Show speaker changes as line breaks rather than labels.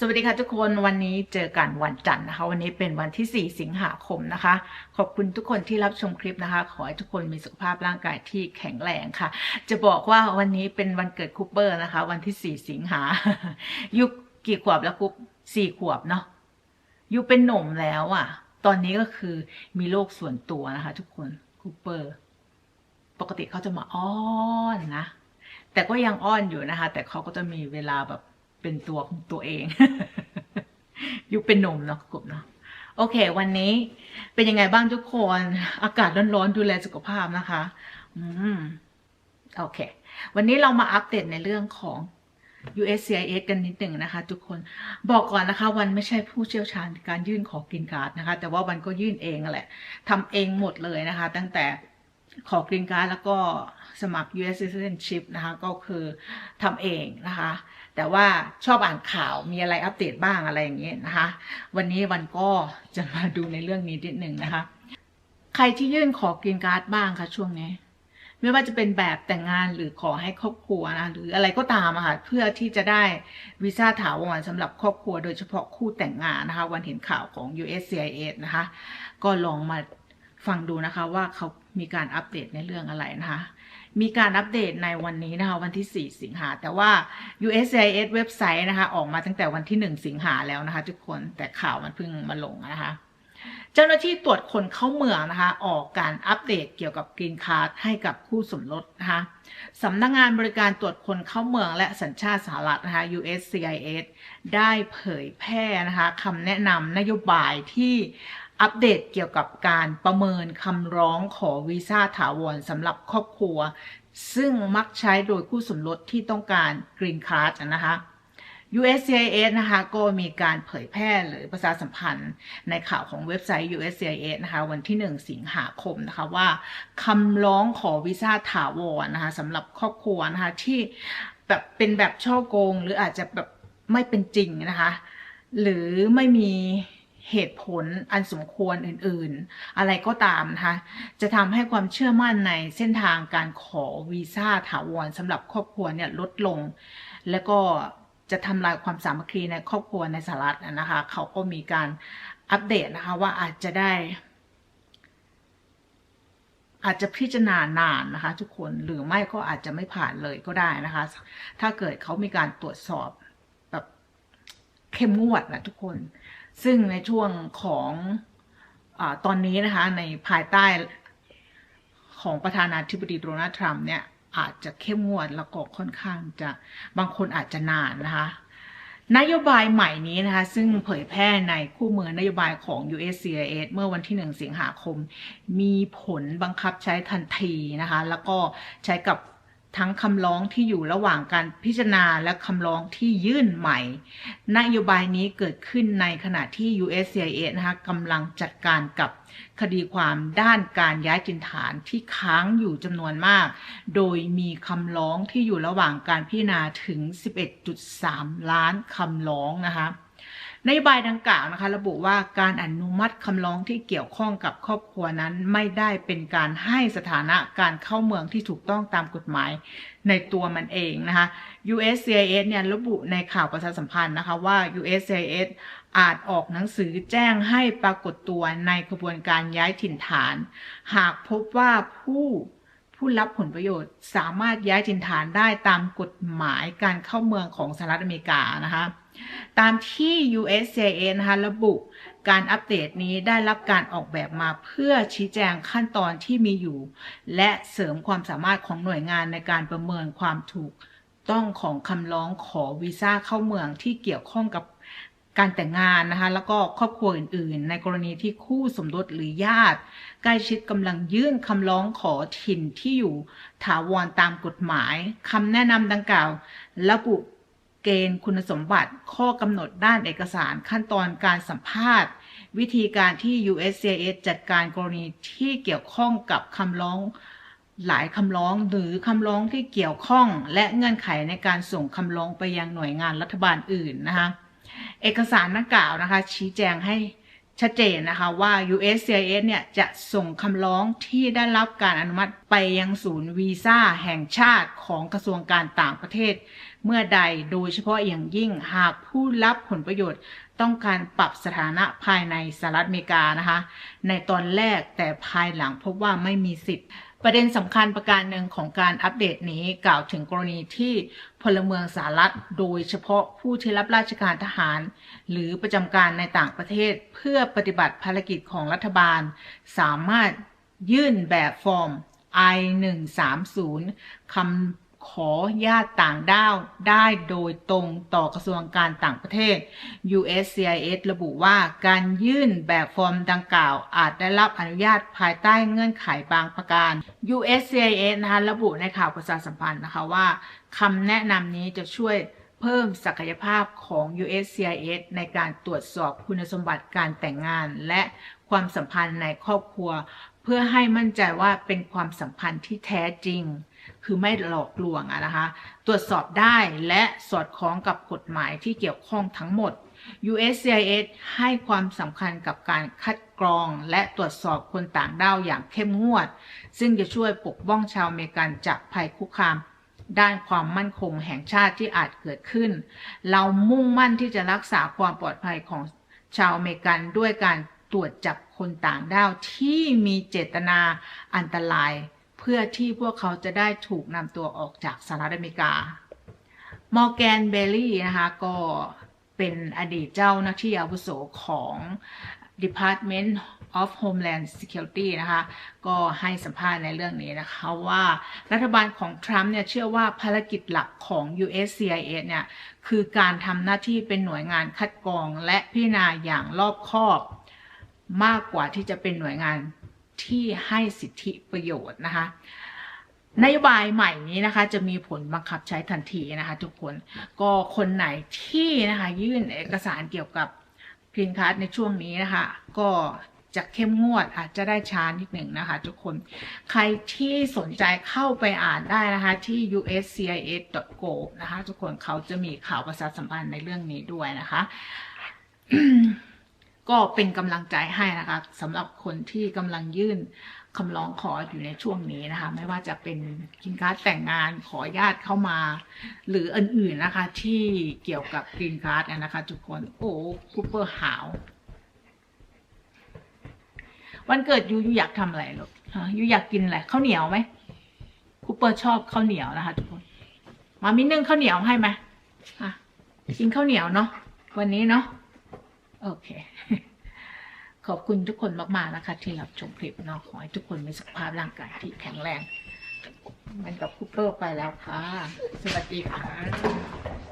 สวัสดีค่ะทุกคนวันนี้เจอกันวันจันทร์นะคะ วันนี้เป็นวันที่ 4 สิงหาคมนะคะ ขอบคุณทุกคนที่รับชมคลิปนะคะ ขอให้ทุกคนมีสุขภาพร่างกายที่แข็งแรงค่ะ จะบอกว่าวันนี้เป็นวันเกิดคูเปอร์นะคะ วันที่ 4 สิงหายุคกี่ขวบแล้วคุปสี่ขวบเนาะยุคเป็นหนุ่มแล้วอะ่ะ ตอนนี้ก็คือมีโลกส่วนตัวนะคะ ทุกคนคูเปอร์ ปกติเขาจะมาอ้อนนะแต่ก็ยังอ้อนอยู่นะคะ แต่เขาก็จะมีเวลาแบบ เป็นตัวของตัวเอง ยุคเป็นหนุ่มเนาะกบเนาะโอเค วันนี้เป็นยังไงบ้างทุกคน อากาศร้อนๆดูแลสุขภาพนะคะ อืมโอเค วันนี้เรามาอัปเดตในเรื่องของ USCIS กันนิดหนึ่งนะคะ ทุกคนบอกก่อนนะคะวันไม่ใช่ผู้เชี่ยวชาญการยื่นขอกรีนการ์ดนะคะ แต่ว่าวันก็ยื่นเองแหละทำเองหมดเลยนะคะ ตั้งแต่ขอกรีนการ์ดแล้วก็สมัคร US citizenship นะคะ ก็คือทำเองนะคะ แต่ว่าชอบอ่านข่าวมีอะไรอัปเดตบ้างอะไรอย่างเงี้ยนะคะ วันนี้วันก็จะมาดูในเรื่องนี้นิดหนึ่งนะคะ ใครที่ยื่นขอกรีนการ์ดบ้างคะช่วงนี้ ไม่ว่าจะเป็นแบบแต่งงานหรือขอให้ครอบครัวนะหรืออะไรก็ตามอะค่ะเพื่อที่จะได้วีซ่าถาวรสำหรับครอบครัวโดยเฉพาะคู่แต่งงานนะคะ วันเห็นข่าวของ USCIS นะคะ ก็ลองมาฟังดูนะคะว่าเขามีการอัปเดตในเรื่องอะไรนะคะ มีการอัปเดตในวันนี้นะคะวันที่ 4 สิงหา แต่ว่า USCIS เว็บไซต์นะคะ ออกมาตั้งแต่วันที่ 1 สิงหาแล้วนะคะ ทุกคนแต่ข่าวมันเพิ่งมาลงนะคะ เจ้าหน้าที่ตรวจคนเข้าเมืองนะคะ ออกการอัปเดตเกี่ยวกับกรีนคาร์ดให้กับคู่สมรสนะคะสำนักงงานบริการตรวจคนเข้าเมืองและสัญชาติสหรัฐนะคะ USCIS ได้เผยแพร่นะคะคำแนะนำนโยบายที่ อัปเดตเกี่ยวกับการประเมินคำร้องขอวีซ่าถาวรสำหรับครอบครัว ซึ่งมักใช้โดยคู่สมรสที่ต้องการกรีนคาร์ดนะคะ USCIS นะคะก็มีการเผยแพร่หรือประชาสัมพันธ์ในข่าวของเว็บไซต์ USCIS นะคะวันที่ 1 สิงหาคมนะคะว่าคำร้องขอวีซ่าถาวรนะคะสำหรับครอบครัวนะคะที่แบบเป็นแบบช่อโกง หรืออาจจะแบบไม่เป็นจริงนะคะ หรือไม่มี เหตุผลอันสมควรอื่นๆ อะไรก็ตามนะคะจะทำให้ความเชื่อมั่นในเส้นทางการขอวีซ่าถาวรสำหรับครอบครัวเนี่ยลดลง แล้วก็จะทำลายความสามัคคีในครอบครัวในสหรัฐนะคะเขาก็มีการอัปเดตนะคะว่าอาจจะได้ อาจจะพิจารณานานนะคะ ทุกคนหรือไม่ก็อาจจะไม่ผ่านเลยก็ได้นะคะ ถ้าเกิดเขามีการตรวจสอบแบบเข้มงวดนะทุกคน ซึ่งในช่วงของอตอนนี้นะคะในภายใต้ของประธานาธิบดีโดนัลด์ทรัมป์เนี่ยอาจจะเข้มงวดแล้วก็ค่อนข้างจะบางคนอาจจะนานนะคะนโยบายใหม่นี้นะคะ ซึ่งเผยแพร่ในคู่มือนโยบายของ USCIS เมื่อวันที่ 1 สิงหาคม มีผลบังคับใช้ทันทีนะคะ แล้วก็ใช้กับ ทั้งคำร้องที่อยู่ระหว่างการพิจารณาและคำร้องที่ยื่นใหม่ นโยบายนี้เกิดขึ้นในขณะที่ USCIS นะคะกำลังจัดการกับคดีความด้านการย้ายจินฐานที่ค้างอยู่จำนวนมาก โดยมีคำร้องที่อยู่ระหว่างการพิจารณาถึง 11.3 ล้านคำร้องนะคะ นโยบายดังกล่าวนะคะ ระบุว่าการอนุมัติคำร้องที่เกี่ยวข้องกับครอบครัวนั้นไม่ได้เป็นการให้สถานะการเข้าเมืองที่ถูกต้องตามกฎหมายในตัวมันเองนะคะ USCIS เนี่ยระบุในข่าวประชาสัมพันธ์นะคะว่า USCIS อาจออกหนังสือแจ้งให้ปรากฏตัวในกระบวนการย้ายถิ่นฐาน หากพบว่าผู้ ผู้รับผลประโยชน์สามารถย้ายถิ่นฐานได้ตามกฎหมายการเข้าเมืองของสหรัฐอเมริกานะคะ ตามที่ USCIS นะคะระบุการอัปเดตนี้ได้รับการออกแบบมาเพื่อชี้แจงขั้นตอนที่มีอยู่ และเสริมความสามารถของหน่วยงานในการประเมินความถูกต้องของคำร้องขอวีซ่าเข้าเมืองที่เกี่ยวข้องกับ การแต่งงานนะคะ แล้วก็ครอบครัวอื่น ๆ ในกรณีที่คู่สมรสหรือญาติ ใกล้ชิดกำลังยื่นคำร้องขอถิ่นที่อยู่ถาวรตามกฎหมายคำแนะนำดังกล่าวระบุเกณฑ์คุณสมบัติข้อกำหนดด้านเอกสารขั้นตอนการสัมภาษณ์ วิธีการที่ USCIS จัดการกรณีที่เกี่ยวข้องกับคำร้องหลายคำร้องหรือคำร้องที่เกี่ยวข้อง และเงื่อนไขในการส่งคำร้องไปยังหน่วยงานรัฐบาลอื่นนะคะ เอกสารนักกล่าวนะคะ ชี้แจงให้ชัดเจนนะคะว่า USCIS เนี่ยจะส่งคำร้องที่ได้รับการอนุมัติไปยังศูนย์วีซ่าแห่งชาติของกระทรวงการต่างประเทศ เมื่อใดโดยเฉพาะอย่างยิ่งหากผู้รับผลประโยชน์ต้องการปรับสถานะภายในสหรัฐอเมริกานะคะ ในตอนแรกแต่ภายหลังพบว่าไม่มีสิทธิ์ ประเด็นสำคัญประการหนึ่งของการอัปเดตนี้กล่าวถึงกรณีที่พลเมืองสหรัฐโดยเฉพาะผู้ที่รับราชการทหาร หรือประจำการในต่างประเทศเพื่อปฏิบัติภารกิจของรัฐบาล สามารถยื่นแบบฟอร์ม I-130 คำ ขอญาติต่างด้าวได้โดยตรงต่อกระทรวงการต่างประเทศ USCIS ระบุว่าการยื่นแบบฟอร์มดังกล่าว อาจได้รับอนุญาตภายใต้เงื่อนไขบางประการ USCIS นะคะระบุในข่าวประชาสัมพันธ์นะคะว่าคำแนะนำนี้จะช่วยเพิ่มศักยภาพของ USCIS ในการตรวจสอบคุณสมบัติการแต่งงาน และความสัมพันธ์ในครอบครัว เพื่อให้มั่นใจว่าเป็นความสัมพันธ์ที่แท้จริง คือไม่หลอกลวงนะคะ ตรวจสอบได้และสอดคล้องกับกฎหมายที่เกี่ยวข้องทั้งหมด USCIS ให้ความสำคัญกับการคัดกรองและตรวจสอบคนต่างด้าวอย่างเข้มงวด ซึ่งจะช่วยปกป้องชาวอเมริกันจากภัยคุกคาม ด้านความมั่นคงแห่งชาติที่อาจเกิดขึ้น เรามุ่งมั่นที่จะรักษาความปลอดภัยของชาวอเมริกันด้วยการตรวจจับคนต่างด้าวที่มีเจตนาอันตราย พื่อที่พวกเขาจะได้ถูกนำตัวออกจากสหรัฐอเมริกามอร์แกนเบลลี่นะคะก็เป็นอดีตเจ้าหน้าที่อาวุโสของ Department of Homeland Security นะคะ ก็ให้สัมภาษณ์ในเรื่องนี้นะคะว่ารัฐบาลของทรัมป์เนี่ยเชื่อว่าภารกิจหลักของ USCIS เนี่ย คือการทำหน้าที่เป็นหน่วยงานคัดกรองและพิจารณาอย่างรอบคอบ มากกว่าที่จะเป็นหน่วยงาน ที่ให้สิทธิประโยชน์นะคะนโยบายใหม่นี้นะคะ จะมีผลบังคับใช้ทันทีนะคะ ทุกคนก็คนไหนที่นะคะยื่นเอกสารเกี่ยวกับกรีนคัสในช่วงนี้นะคะ ก็จะเข้มงวดอาจจะได้ช้านิดหนึ่งนะคะ ทุกคนใครที่สนใจเข้าไปอ่านได้นะคะ ที่ uscis.gov นะคะ ทุกคนเขาจะมีข่าวประชาสัมพันธ์ในเรื่องนี้ด้วยนะคะ ก็เป็นกำลังใจให้นะคะสำหรับคนที่กำลังยื่นคำร้องขออยู่ในช่วงนี้นะคะ ไม่ว่าจะเป็นกินการ์ดแต่งงานขอญาติเข้ามา หรืออื่นๆนะคะ ที่เกี่ยวกับกรีนการ์ดนะคะทุกคนโอ้คูเปอร์หาววันเกิดยูยูอยากทำอะไรลูกฮะยูอยากกินอะไรข้าวเหนียวไหมคูเปอร์ชอบข้าวเหนียวนะคะทุกคนมามินึ่งข้าวเหนียวให้ไหมอะกินข้าวเหนียวเนาะวันนี้เนาะ โอเค ขอบคุณทุกคนมากๆนะคะ ที่รับชมคลิปเนาะขอให้ทุกคนมีสุขภาพร่างกายที่แข็งแรงมันกับคูเปอร์ไปแล้วค่ะ สวัสดีค่ะ